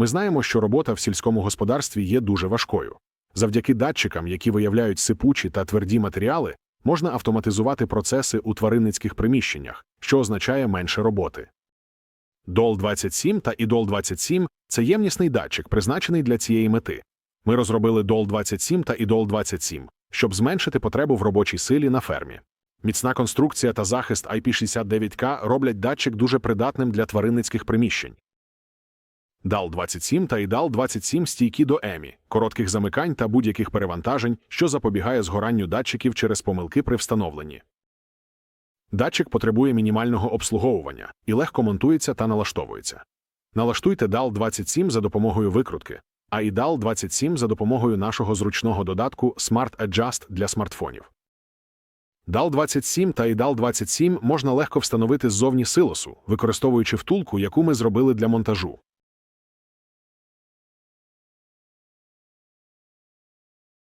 Ми знаємо, що робота в сільському господарстві є дуже важкою. Завдяки датчикам, які виявляють сипучі та тверді матеріали, можна автоматизувати процеси у тваринницьких приміщеннях, що означає менше роботи. DOL-27 та IDOL-27 – це ємнісний датчик, призначений для цієї мети. Ми розробили DOL-27 та IDOL-27, щоб зменшити потребу в робочій силі на фермі. Міцна конструкція та захист IP69K роблять датчик дуже придатним для тваринницьких приміщень. DAL-27 та IDAL-27 стійкі до EMI, коротких замикань та будь-яких перевантажень, що запобігає згоранню датчиків через помилки при встановленні. Датчик потребує мінімального обслуговування і легко монтується та налаштовується. Налаштуйте DAL-27 за допомогою викрутки, а IDAL-27 за допомогою нашого зручного додатку Smart Adjust для смартфонів. DAL-27 та IDAL-27 можна легко встановити ззовні силосу, використовуючи втулку, яку ми зробили для монтажу.